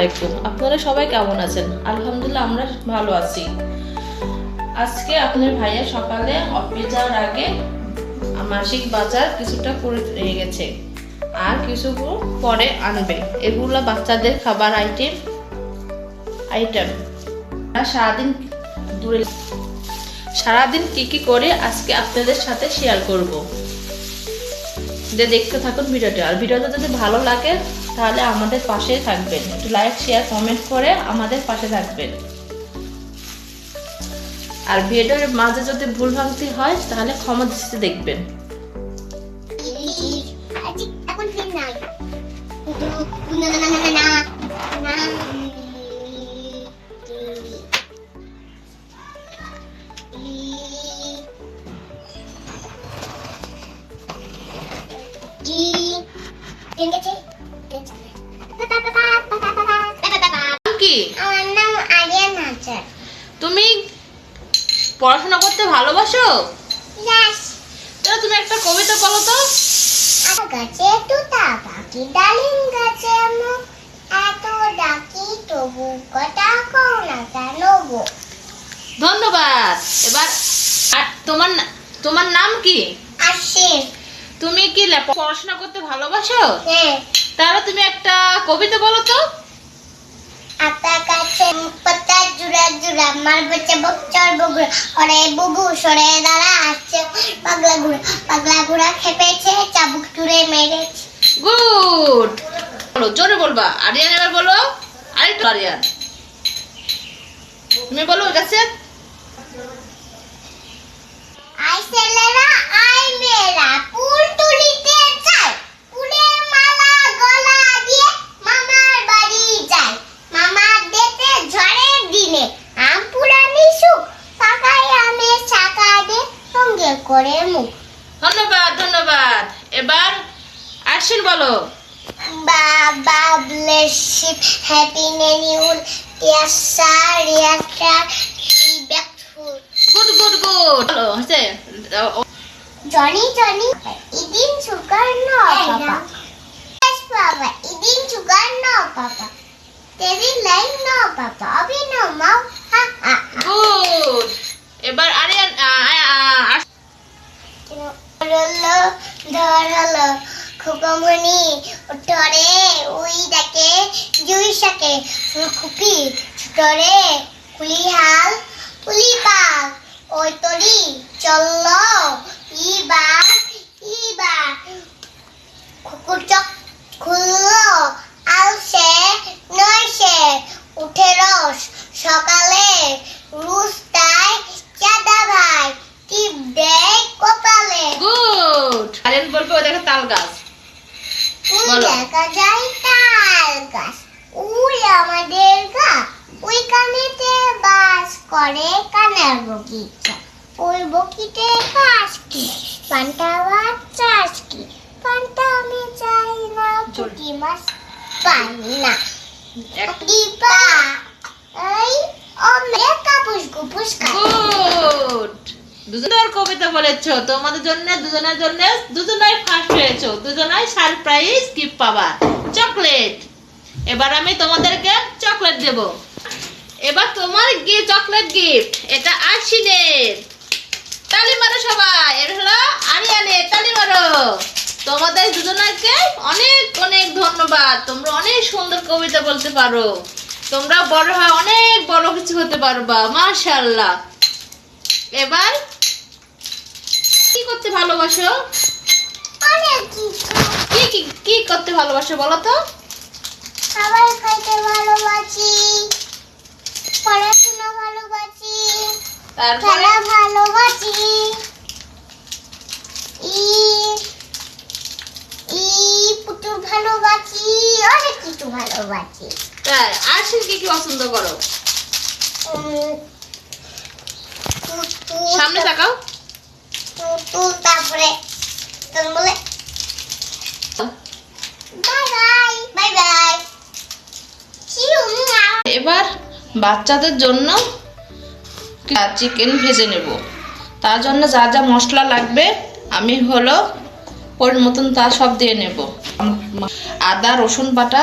আলাইকুম। আপনারা সবাই কেমন আছেন? আলহামদুলিল্লাহ, আমরা ভালো আছি। আজকে আপনার ভাইয়া সকালে অফিস যাওয়ার আগে মাসিক বাজার কিছুটা করে নিয়ে গেছে। আর কিছু পরে আনবে। এগুলো বাচ্চাদের খাবার আইটেম আইটেম আর সারাদিন দূরে সারাদিন কি কি করে আজকে আপনাদের সাথে শেয়ার করব। যে দেখতে থাকুন ভিডিওটা। আর ভিডিওটা যদি ভালো লাগে তাহলে আমাদের পাশে থাকবেন একটু লাইক শেয়ার কমেন্ট করে আমাদের পাশে থাকবেন আর ভিডিওর মাঝে যদি ভুল ভাঙতি হয় তাহলে ক্ষমা দৃষ্টিতে দেখবেন এখন আমার নাম আরিয়ান হাজার তুমি পড়াশোনা করতে ভালোবাসো? ইয়াস তাহলে তুমি একটা কবিতা বলো তো। গাছে তুতা পাখি ডালিম গাছে মুখ। এত ডাকি তবু কথা কও না কেন গো? ধন্যবাদ। এবার আর তোমার তোমার নাম কি? আসে তুমি কি পড়াশোনা করতে ভালোবাসো? হ্যাঁ। তাহলে তুমি একটা কবিতা বলো তো। আপনার কাছে পাতা জুড়া জুড়া মার বাচ্চা বকচর বগুড়া ওরে বুবু সরে দাঁড়া আসছে পাগলা ঘুরা পাগলা ঘুরা খেপেছে চাবুক তুড়ে মেরেছে। গুড। বলো জোরে বলবা। আরিয়ান এবার বলো। আরেকটু আরিয়ান। তুমি বলো গেছে আই ছেলেরা আই মেয়েরা ফুল তুলিতে চাই। Happy new year, year, back full. Good, good, good. হচ্ছে Johnny, Johnny, eating sugar, no, Papa. Yes, Papa, eating sugar, no, Papa. Telling line, no, Papa. Abi, no, mouth, ha, ha, ha. গুড খুকমনি উঠরে উই ডাকে জুই শাকে, ফুলকুপি ছুটরে কুলি হাল কুলি পাল ওই তরি চল্ল, ই ইবা কুকুর চক খুললো আলসে নয়সে উঠে রস সকালে রুস্তায় চাঁদা ভাই টিপ দেয় কপালে গুড আরিয়ান বলবে ও দেখো তাল গাছ ওই বলো। দেখা যায় তাল গাছ। ওই আমাদের গা। ওই বাস করে কানার বগিচা। ওই বগিতে কাজ কি? পান্তা ভাত চাষ কি? পান্তা আমি চাই না পুঁটি মাছ পাই না। বলেছ, তোমাদের জন্য, দুজনের জন্য, দুজনাই ফার্স্ট হয়েছো, দুজনাই সারপ্রাইজ গিফট পাবা। চকলেট এবার আমি তোমাদেরকে চকলেট দেব। এবার তোমার কি চকলেট গিফট এটা আশিনের তালি মারো সবাই, এর হলো আরিয়ানের তালি মারো। তোমাদের দুজনকে অনেক অনেক ধন্যবাদ, তোমরা অনেক সুন্দর কবিতা বলতে পারো। তোমরা বড় হয় অনেক বড় কিছু হতে পারবা, মাশাআল্লাহ। এবার কি করতে ভালোবাসো? কি কি কি করতে ভালোবাসো বলো তো? খাবার খাইতে ভালোবাসি পড়াশোনা ভালোবাসি তারপরে? ভালোবাসি। ই ই পুতুল ভালোবাসি অনেক কিছু ভালোবাসি। তাই আর সে কি কি পছন্দ করো? সামনে তাকাও। তারপরে তোর বলে এবার বাচ্চাদের জন্য চিকেন ভেজে নেব। তার জন্য যা যা মশলা লাগবে আমি হলো পরির মতন তা সব দিয়ে নেব। আদা রসুন বাটা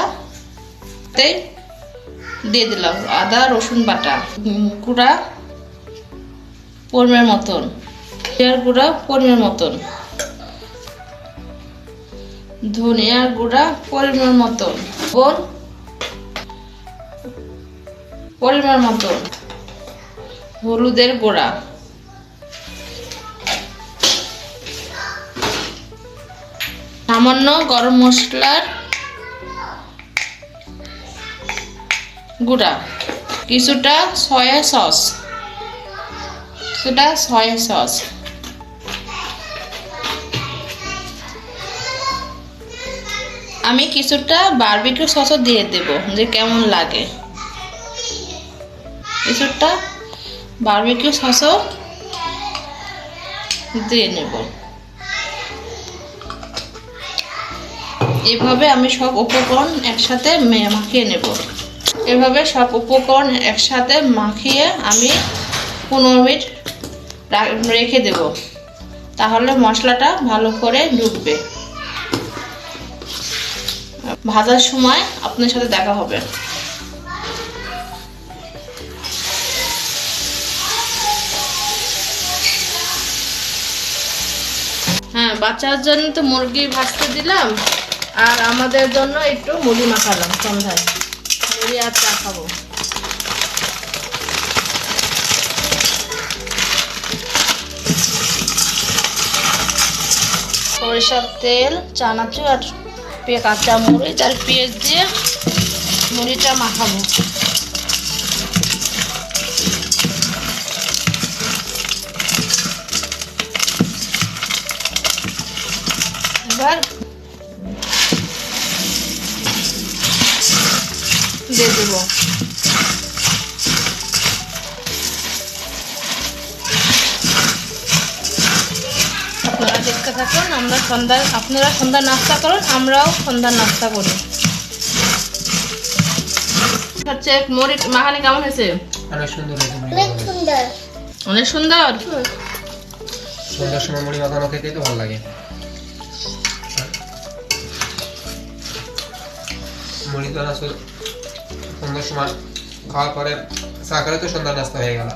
দিয়ে দিলাম। আদা রসুন বাটা উম, গুঁড়া পরিমাণ মতন। জিরার গুঁড়া পরিমাণ মতন। ধনিয়ার গুঁড়া পরিমাণ মতন। লবণ পরিমাণ মতন। হলুদের গুঁড়া। সামান্য গরম মশলার গুঁড়া। কিছুটা সয়া সস কিছুটা সয়া সস আমি কিছুটা বারবিকিউ সসও দিয়ে দেব, যে কেমন লাগে। কিছুটা বারবিকিউ সসও দিয়ে নেব। এভাবে আমি সব উপকরণ একসাথে মাখিয়ে নেব। এভাবে সব উপকরণ একসাথে মাখিয়ে আমি পনেরো মিনিট রেখে দেব। তাহলে মশলাটা ভালো করে ঢুকবে। ভাজার সময় আপনার সাথে দেখা হবে। হ্যাঁ বাচ্চার জন্য তো মুরগি ভাজতে দিলাম, আর আমাদের জন্য একটু মুড়ি মাখালাম সন্ধ্যায়। মুড়ি আর চা খাব। সরিষার তেল, চানাচুর আর পেঁয়াজ কাঁচা মরিচ আর পেঁয়াজ দিয়ে মুড়িটা মাখাবো। এবার দিয়ে দেবো। দেখতে থাকুন আমরা সন্ধ্যা আপনারা সন্ধ্যা নাস্তা করুন আমরাও সন্ধ্যার নাস্তা করি। হচ্ছে মাখানি কেমন হয়েছে? অনেক সুন্দর অনেক সুন্দর। সন্ধ্যার সময় মুড়ি মাখানো খেতেই তো ভালো লাগে। মুড়ি তো আসলে সন্ধ্যার সময় খাওয়ার পরে চা করে তো সন্ধ্যার নাস্তা হয়ে গেল।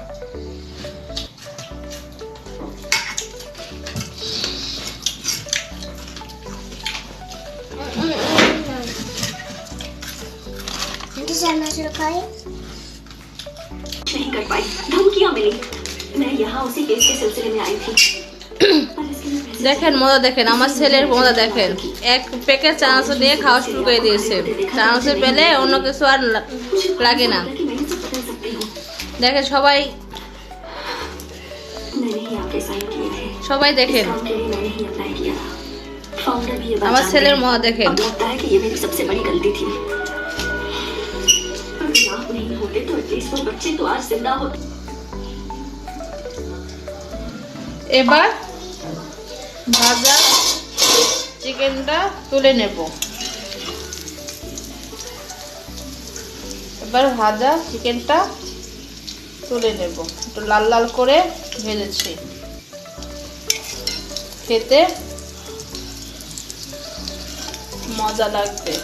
करना शुरू नहीं कर पाई। धमकियां मिली। मैं यहाँ उसी केस के सिलसिले में आई थी। দেখেন মজা দেখেন আমার ছেলের মজা দেখেন। এক প্যাকেট চানাচ নিয়ে খাওয়া শুরু করে দিয়েছে। চানাচ পেলে অন্য কিছু আর লাগে না। দেখেন সবাই সবাই দেখেন। আমার ছেলের মজা দেখেন। नहीं होते तो एटलीस्ट वो बच्चे तो आज जिंदा होते এবার ভাজা চিকেনটা তুলে নেব এবার ভাজা চিকেনটা তুলে নেব একটু লাল লাল করে ভেজেছি খেতে মজা লাগবে